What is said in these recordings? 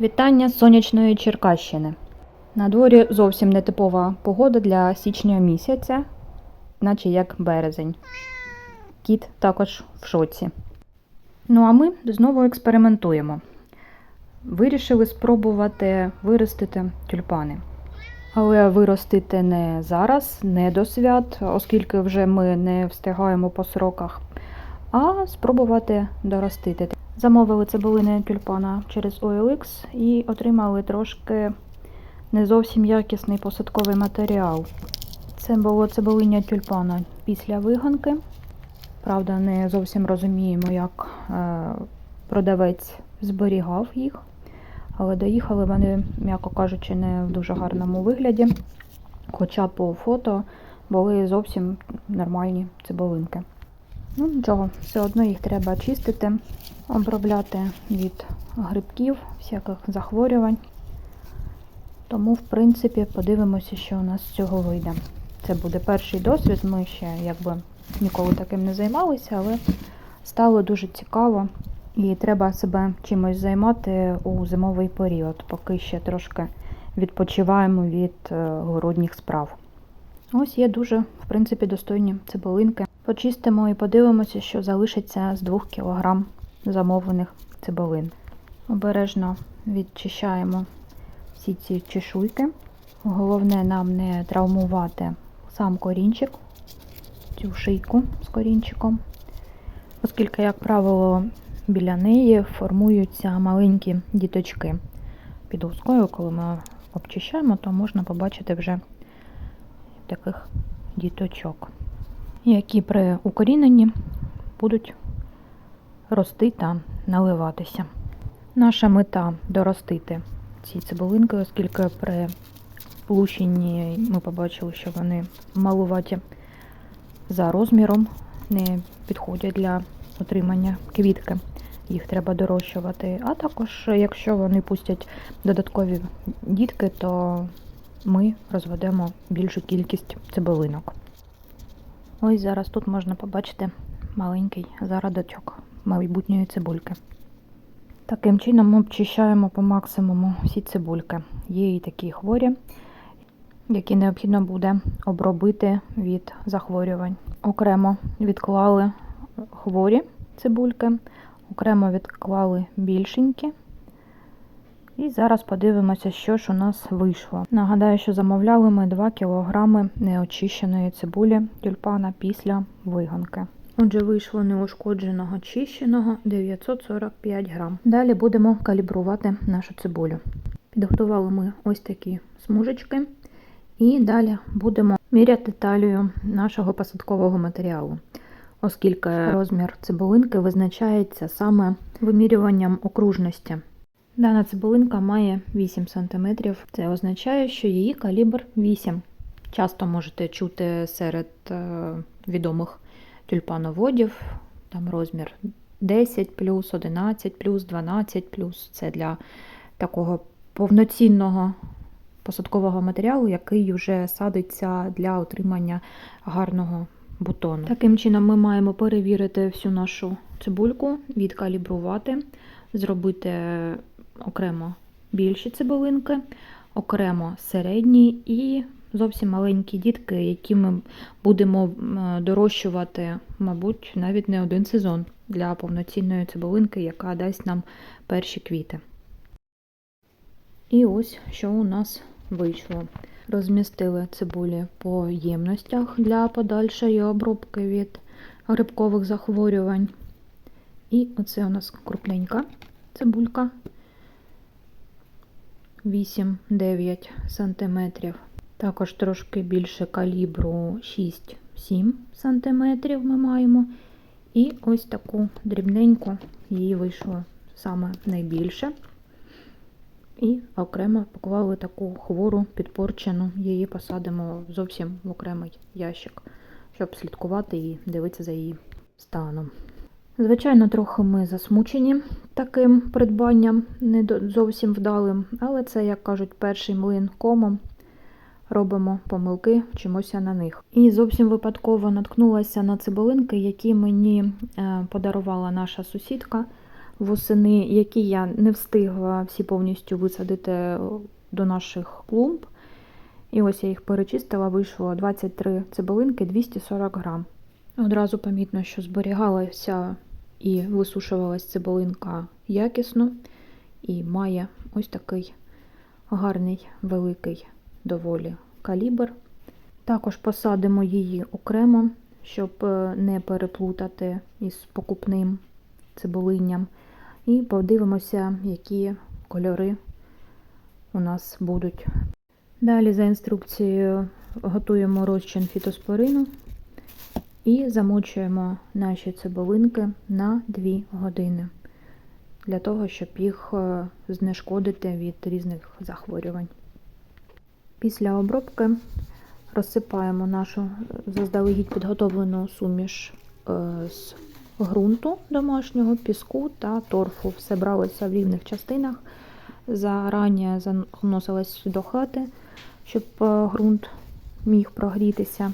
Вітання з сонячної Черкащини. На дворі зовсім нетипова погода для січня місяця, наче як березень. Кіт також в шоці. Ну а ми знову експериментуємо. Вирішили спробувати виростити тюльпани. Але виростити не зараз, не до свят, оскільки вже ми не встигаємо по сроках, а спробувати доростити. Замовили цибулини тюльпана через OLX і отримали трошки не зовсім якісний посадковий матеріал. Це було цибулиння тюльпана після виганки. Правда, не зовсім розуміємо, як е, продавець зберігав їх, але доїхали вони, м'яко кажучи, не в дуже гарному вигляді. Хоча по фото були зовсім нормальні цибулинки. Ну нічого, все одно їх треба чистити, обробляти від грибків, всяких захворювань. Тому, в принципі, подивимося, що у нас з цього вийде. Це буде перший досвід. Ми ще якби ніколи таким не займалися, але стало дуже цікаво і треба себе чимось займати у зимовий період, поки ще трошки відпочиваємо від е, городніх справ. Ось є дуже, в принципі, достойні цибулинки. Почистимо і подивимося, що залишиться з 2 кг замовлених цибулин. Обережно відчищаємо всі ці чешуйки. Головне нам не травмувати сам корінчик, цю шийку з корінчиком, оскільки, як правило, біля неї формуються маленькі діточки. Під лускою, коли ми обчищаємо, то можна побачити вже таких діточок, які при укоріненні будуть рости та наливатися. Наша мета доростити ці цибулинки, оскільки при площині ми побачили, що вони малуваті за розміром, не підходять для отримання квітки. Їх треба дорощувати. А також, якщо вони пустять додаткові дітки, то ми розведемо більшу кількість цибулинок. Ось зараз тут можна побачити маленький зародочок майбутньої цибульки. Таким чином ми обчищаємо по максимуму всі цибульки. Є і такі хворі, які необхідно буде обробити від захворювань. Окремо відклали хворі цибульки, окремо відклали більшенькі. І зараз подивимося, що ж у нас вийшло. Нагадаю, що замовляли ми 2 кг неочищеної цибулі тюльпана після виганки. Отже, вийшло неушкодженого чищеного 945 грам. Далі будемо калібрувати нашу цибулю. Підготували ми ось такі смужечки, і далі будемо міряти талію нашого посадкового матеріалу, оскільки розмір цибулинки визначається саме вимірюванням окружності. Дана цибулинка має 8 см. Це означає, що її калібр 8. Часто можете чути серед е, відомих тюльпановодів, там розмір 10 11 12 Це для такого повноцінного посадкового матеріалу, який вже садиться для отримання гарного бутону. Таким чином, ми маємо перевірити всю нашу цибульку, відкалібрувати, зробити окремо більші цибулинки, окремо середні і зовсім маленькі дітки, які ми будемо дорощувати, мабуть, навіть не один сезон для повноцінної цибулинки, яка дасть нам перші квіти. І ось що у нас вийшло. Розмістили цибулі по ємностях для подальшої обробки від грибкових захворювань. І оце у нас крупненька цибулька 8-9 см. Також трошки більше калібру 6-7 см ми маємо. І ось таку дрібненьку її вийшло саме найбільше. І окремо поклали таку хвору підпорчену, її посадимо зовсім в окремий ящик, щоб слідкувати і дивитися за її станом. Звичайно, трохи ми засмучені таким придбанням, не зовсім вдалим, але це, як кажуть, перший млин комом. Робимо помилки, вчимося на них. І зовсім випадково наткнулася на цибулинки, які мені подарувала наша сусідка. восени, які я не встигла всі повністю висадити до наших клумб. І ось я їх перечистила, вийшло 23 цибулинки 240 грам. Одразу помітно, що зберігалася і висушувалась цибулинка якісно і має ось такий гарний, великий доволі калібр. Також посадимо її окремо, щоб е, не переплутати із покупним цибулинням. І подивимося, які кольори у нас будуть. Далі, за інструкцією, готуємо розчин фітоспорину і замочуємо наші цибулинки на 2 години для того, щоб їх е, знешкодити від різних захворювань. Після обробки розсипаємо нашу заздалегідь підготовлену суміш е, з ґрунту домашнього, піску та торфу. Все бралося в рівних частинах. Зарані заносилось до хати, щоб е, ґрунт міг прогрітися.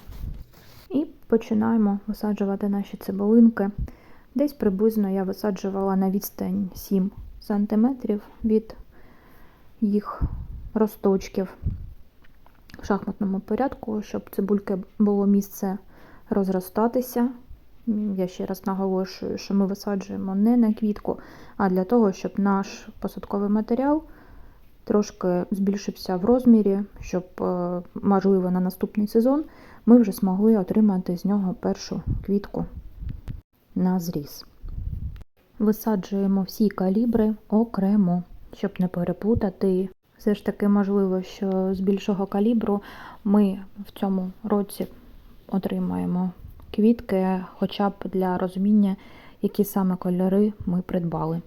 Починаємо висаджувати наші цибулинки. Десь приблизно я висаджувала на відстань 7 см від їх росточків в шахматному порядку, щоб цибульки було місце розростатися. Я ще раз наголошую, що ми висаджуємо не на квітку, а для того, щоб наш посадковий матеріал трошки збільшився в розмірі, щоб, е, можливо, на наступний сезон ми вже змогли отримати з нього першу квітку на зріз. Висаджуємо всі калібри окремо, щоб не переплутати. Все ж таки можливо, що з більшого калібру ми в цьому році отримаємо квітки, хоча б для розуміння, які саме кольори ми придбали.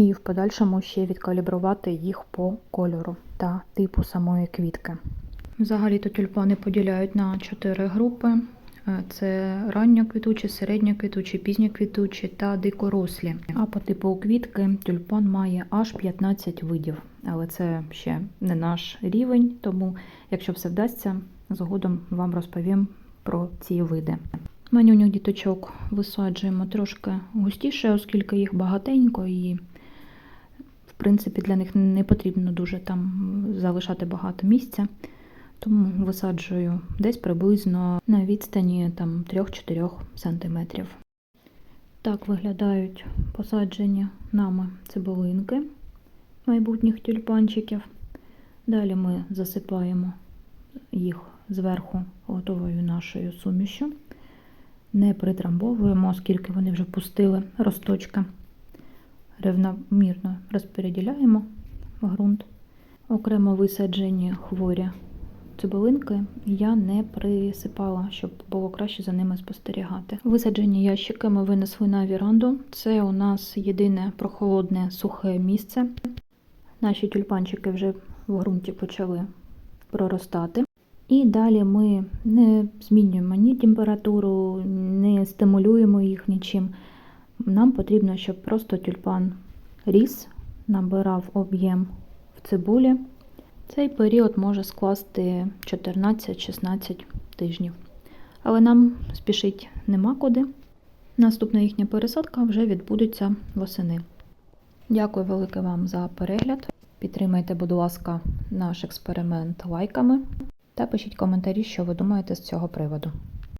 І в подальшому ще відкалібрувати їх по кольору та типу самої квітки. Взагалі-то тюльпани поділяють на чотири групи: Е, це ранньоквітучі, середньоквітучі, пізньоквітучі та дикорослі. А по типу квітки тюльпан має аж 15 видів, але це ще не наш рівень, тому якщо все вдасться, згодом вам розповім про ці види. Манюню діточок висаджуємо трошки густіше, оскільки їх багатенько і принципі для них не потрібно дуже там залишати багато місця. Тому висаджую десь приблизно на відстані там 3-4 см. Так виглядають посаджені нами цибулинки майбутніх тюльпанчиків. Далі ми засипаємо їх зверху готовою нашою сумішю. Не притрамбовуємо, оскільки вони вже пустили росточки. Рівномірно розподіляємо ґрунт. Окремо висаджені хворі цибулинки я не присипала, щоб було краще за ними спостерігати. Висаджені ящики ми винесли на віранду. Це у нас єдине прохолодне сухе місце. Наші тюльпанчики вже в ґрунті почали проростати. І далі ми не змінюємо ні температуру, не стимулюємо їх нічим. Нам потрібно, щоб просто тюльпан ріс, набирав об'єм в цибулі. Цей період може скласти 14-16 тижнів. Але нам спішить нема куди. Наступна їхня пересадка вже відбудеться восени. Дякую велике вам за перегляд. Підтримайте, будь ласка, наш експеримент лайками та пишіть коментарі, що ви думаєте з цього приводу.